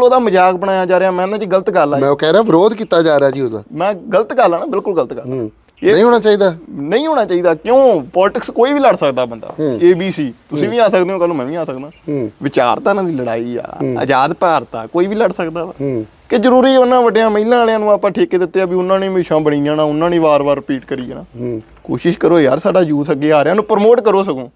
ਬਿਲਕੁਲ ਉਹਦਾ ਮਜ਼ਾਕ ਬਣਾਇਆ ਜਾ ਰਿਹਾ ਮੈਂ ਇਹਨਾਂ 'ਚ ਗਲਤ ਗੱਲ ਆ। ਮੈਂ ਉਹ ਕਹਿ ਰਿਹਾ ਵਿਰੋਧ ਕੀਤਾ ਜਾ ਰਿਹਾ ਜੀ ਉਹਦਾ। ਮੈਂ ਗਲਤ ਗੱਲ ਆ ਨਾ ਬਿਲਕੁਲ ਗਲਤ ਗੱਲ ਆ। ਇਹ ਨਹੀਂ ਹੋਣਾ ਚਾਹੀਦਾ। ਨਹੀਂ ਹੋਣਾ ਚਾਹੀਦਾ ਕਿਉਂ? ਪੋਲਿਟਿਕਸ ਕੋਈ ਵੀ ਲੜ ਸਕਦਾ ਬੰਦਾ ABC ਤੁਸੀਂ ਵੀ ਆ ਸਕਦੇ ਹੋ ਕੱਲ ਨੂੰ ਮੈਂ ਵੀ ਆ ਸਕਦਾ। ਵਿਚਾਰਧਾਰਾ ਦੀ ਲੜਾਈ ਆ ਆਜ਼ਾਦ ਭਾਰਤ ਆ ਕੋਈ ਵੀ ਲੜ ਸਕਦਾ ਵਾ। ਕਿ ਜ਼ਰੂਰੀ ਉਹਨਾਂ ਵੱਡਿਆਂ ਮਹਿਲਾ ਵਾਲਿਆਂ ਨੂੰ ਆਪਾਂ ਠੇਕੇ ਦਿੱਤੇ ਆ ਵੀ ਉਹਨਾਂ ਨੇ ਹਮੇਸ਼ਾ ਬਣੀ ਜਾਣਾ ਉਹਨਾਂ ਨੇ ਵਾਰ-ਵਾਰ ਰਿਪੀਟ ਕਰੀ ਜਾਣਾ। ਕੋਸ਼ਿਸ਼ ਕਰੋ ਯਾਰ ਸਾਡਾ ਯੂਥ ਅੱਗੇ ਆ ਰਿਹਾ ਨੂੰ ਪ੍ਰਮੋਟ ਕਰੋ ਸਗੋਂ।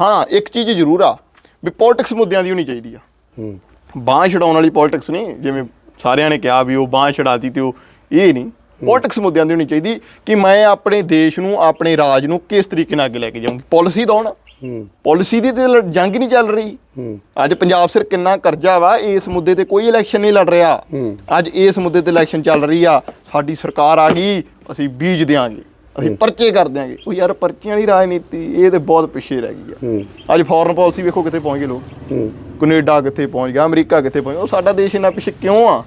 ਹਾਂ। ਇੱਕ ਚੀਜ਼ ਜ਼ਰੂਰ ਆ ਵੀ ਪੋਲਿਟਿਕਸ ਮੁੱਦਿਆਂ ਦੀ ਹੋਣੀ ਚਾਹੀਦੀ ਆ। ਹੂੰ। ਬਾਂਹ ਛਡਾਉਣ ਵਾਲੀ ਪੋਲਿਟਿਕਸ ਨਹੀਂ ਜਿਵੇਂ ਸਾਰਿਆਂ ਨੇ ਕਿਹਾ ਵੀ ਉਹ ਬਾਂਹ ਛਡਾਤੀ ਤੇ ਉਹ ਇਹ ਨਹੀਂ। ਪੋਲਿਟਿਕਸ ਮੁੱਦਿਆਂ ਦੀ ਹੋਣੀ ਚਾਹੀਦੀ ਕਿ ਮੈਂ ਆਪਣੇ ਦੇਸ਼ ਨੂੰ ਆਪਣੇ ਰਾਜ ਨੂੰ ਕਿਸ ਤਰੀਕੇ ਨਾਲ ਅੱਗੇ ਲੈ ਕੇ ਜਾਊਂਗੀ। ਪਾਲਿਸੀ ਦੌਣ ਹੂੰ। ਪਾਲਿਸੀ ਦੀ ਤੇ ਜੰਗ ਨਹੀਂ ਚੱਲ ਰਹੀ। ਅੱਜ ਪੰਜਾਬ ਸਿਰ ਕਿੰਨਾ ਕਰਜ਼ਾ ਵਾ ਇਸ ਮੁੱਦੇ ਤੇ ਕੋਈ ਇਲੈਕਸ਼ਨ ਨਹੀਂ ਲੜ ਰਿਹਾ। ਅੱਜ ਇਸ ਮੁੱਦੇ ਤੇ ਇਲੈਕਸ਼ਨ ਚੱਲ ਰਹੀ ਆ। ਸਾਡੀ ਸਰਕਾਰ ਆ ਗਈ ਅਸੀਂ ਬੀਜ ਦਿਆਂਗੇ। ਅਸੀਂ ਪਰਚੇ ਕਰ ਦਿਆਂਗੇ। ਉਹ ਯਾਰ ਪਰਚੀਆਂ ਦੀ ਰਾਜਨੀਤੀ ਇਹ ਤੇ ਬਹੁਤ ਪਿੱਛੇ ਰਹਿ ਗਈ ਆ। ਅੱਜ ਫੋਰਨ ਪਾਲਿਸੀ ਵੇਖੋ ਕਿੱਥੇ ਪਹੁੰਚ ਗਏ ਲੋਕ। ਕੈਨੇਡਾ ਕਿੱਥੇ ਪਹੁੰਚ ਗਿਆ ਅਮਰੀਕਾ ਕਿੱਥੇ ਪਹੁੰਚ ਗਿਆ ਉਹ ਸਾਡਾ ਦੇਸ਼ ਇੰਨਾ ਪਿੱਛੇ ਕਿਉਂ ਆ?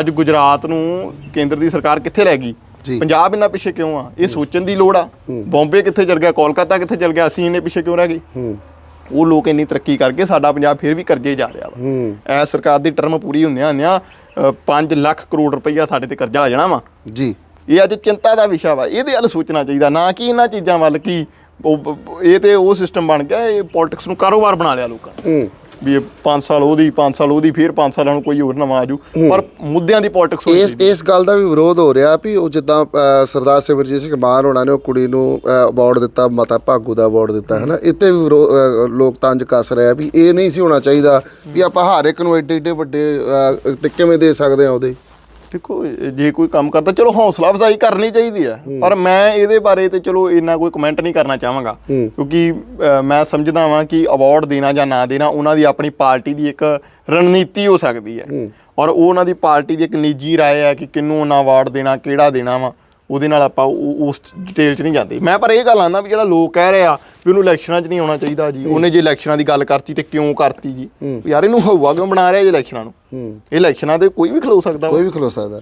ਅੱਜ ਗੁਜਰਾਤ ਨੂੰ ਕੇਂਦਰ ਦੀ ਸਰਕਾਰ ਕਿੱਥੇ ਲੈ ਗਈ। ਪੰਜਾਬ ਇੰਨਾ ਪਿੱਛੇ ਕਿਉਂ ਆ? ਇਹ ਸੋਚਣ ਦੀ ਲੋੜ ਆ। ਬੰਬੇ ਕਿੱਥੇ ਚਲ ਗਿਆ ਕੋਲਕਾਤਾ ਕਿੱਥੇ ਚਲ ਗਿਆ ਅਸੀਂ ਇੰਨੇ ਪਿੱਛੇ ਕਿਉਂ ਰਹਿ ਗਏ? ਉਹ ਲੋਕ ਇੰਨੀ ਤਰੱਕੀ ਕਰਕੇ ਸਾਡਾ ਪੰਜਾਬ ਫਿਰ ਵੀ ਕਰਜ਼ੇ ਜਾ ਰਿਹਾ ਵਾ। ਐ ਸਰਕਾਰ ਦੀ ਟਰਮ ਪੂਰੀ ਹੁੰਦਿਆਂ ਹੁੰਦਿਆਂ 5 ਲੱਖ ਕਰੋੜ ਰੁਪਈਆ ਸਾਡੇ ਤੇ ਕਰਜ਼ਾ ਆ ਜਾਣਾ ਵਾ। ਜੀ। ਇਹ ਅੱਜ ਚਿੰਤਾ ਦਾ ਵਿਸ਼ਾ ਵਾ। ਇਹਦੇ ਵੱਲ ਸੋਚਣਾ ਚਾਹੀਦਾ ਨਾ ਕਿ ਇਹਨਾਂ ਚੀਜ਼ਾਂ ਵੱਲ ਕਿ ਉਹ ਇਹ ਤੇ ਉਹ ਸਿਸਟਮ ਬਣ ਗਿਆ ਇਹ ਪੋਲਿਟਿਕਸ ਨੂੰ ਕਾਰੋਬਾਰ ਬਣਾ ਲਿਆ ਲੋਕਾਂ ਨੇ। ਵੀ ਇਹ 5 ਸਾਲ ਉਹਦੀ 5 ਸਾਲ ਉਹਦੀ ਫਿਰ 5 ਸਾਲਾਂ ਨੂੰ ਕੋਈ ਹੋਰ ਨਵਾਂ ਆਜੂ ਪਰ ਮੁੱਦਿਆਂ ਦੀ ਪੋਲਿਟਿਕਸ ਹੋਣੀ ਇਸ ਇਸ ਗੱਲ ਦਾ ਵੀ ਵਿਰੋਧ ਹੋ ਰਿਹਾ ਵੀ ਉਹ ਜਿੱਦਾਂ ਸਰਦਾਰ ਸਿਮਰਜੀਤ ਸਿੰਘ ਮਾਨ ਹੋਣਾ ਨੇ ਉਹ ਕੁੜੀ ਨੂੰ ਅਵਾਰਡ ਦਿੱਤਾ ਮਾਤਾ ਭਾਗੂ ਦਾ ਅਵਾਰਡ ਦਿੱਤਾ ਹੈ ਨਾ ਇੱਥੇ ਵੀ ਲੋਕ ਤੰਜ ਕੱਸ ਰਿਹਾ ਵੀ ਇਹ ਨਹੀਂ ਸੀ ਹੋਣਾ ਚਾਹੀਦਾ ਵੀ ਆਪਾਂ ਹਰ ਇੱਕ ਨੂੰ ਏਡੇ ਏਡੇ ਵੱਡੇ ਕਿਵੇਂ ਦੇ ਸਕਦੇ ਆ ਉਹਦੇ? ਦੇਖੋ ਜੇ ਕੋਈ ਕੰਮ ਕਰਦਾ ਚਲੋ ਹੌਸਲਾ ਅਫਜ਼ਾਈ ਕਰਨੀ ਚਾਹੀਦੀ ਹੈ। ਪਰ ਮੈਂ ਇਹਦੇ ਬਾਰੇ ਤੇ ਚਲੋ ਇੰਨਾ ਕੋਈ ਕਮੈਂਟ ਨਹੀਂ ਕਰਨਾ ਚਾਹਾਂਗਾ। ਕਿਉਂਕਿ ਮੈਂ ਸਮਝਦਾ ਵਾਂ ਕਿ ਅਵਾਰਡ ਦੇਣਾ ਜਾਂ ਨਾ ਦੇਣਾ ਉਹਨਾਂ ਦੀ ਆਪਣੀ ਪਾਰਟੀ ਦੀ ਇੱਕ ਰਣਨੀਤੀ ਹੋ ਸਕਦੀ ਹੈ। ਔਰ ਉਹ ਉਹਨਾਂ ਦੀ ਪਾਰਟੀ ਦੀ ਇੱਕ ਨਿੱਜੀ ਰਾਏ ਹੈ ਕਿ ਕਿਹਨੂੰ ਉਹਨਾਂ ਅਵਾਰਡ ਦੇਣਾ ਕਿਹੜਾ ਦੇਣਾ ਵਾ। ਉਹਦੇ ਨਾਲ ਆਪਾਂ ਉਸ ਡਿਟੇਲ 'ਚ ਨਹੀਂ ਜਾਂਦੇ। ਮੈਂ ਪਰ ਇਹ ਗੱਲ ਆਂਦਾ ਵੀ ਜਿਹੜਾ ਲੋਕ ਕਹਿ ਰਹੇ ਆ ਵੀ ਉਹਨੂੰ ਇਲੈਕਸ਼ਨਾਂ 'ਚ ਨਹੀਂ ਆਉਣਾ ਚਾਹੀਦਾ ਜੀ। ਉਹਨੇ ਜੇ ਇਲੈਕਸ਼ਨਾਂ ਦੀ ਗੱਲ ਕਰਤੀ ਤੇ ਕਿਉਂ ਕਰਤੀ ਜੀ? ਯਾਰ ਇਹਨੂੰ ਹਊਆ ਕਿਉਂ ਬਣਾ ਰਿਹਾ ਜੀ ਇਲੈਕਸ਼ਨਾਂ ਨੂੰ? ਇਹ ਇਲੈਕਸ਼ਨਾਂ ਦੇ ਕੋਈ ਵੀ ਖਲੋ ਸਕਦਾ। ਕੋਈ ਵੀ ਖਲੋ ਸਕਦਾ।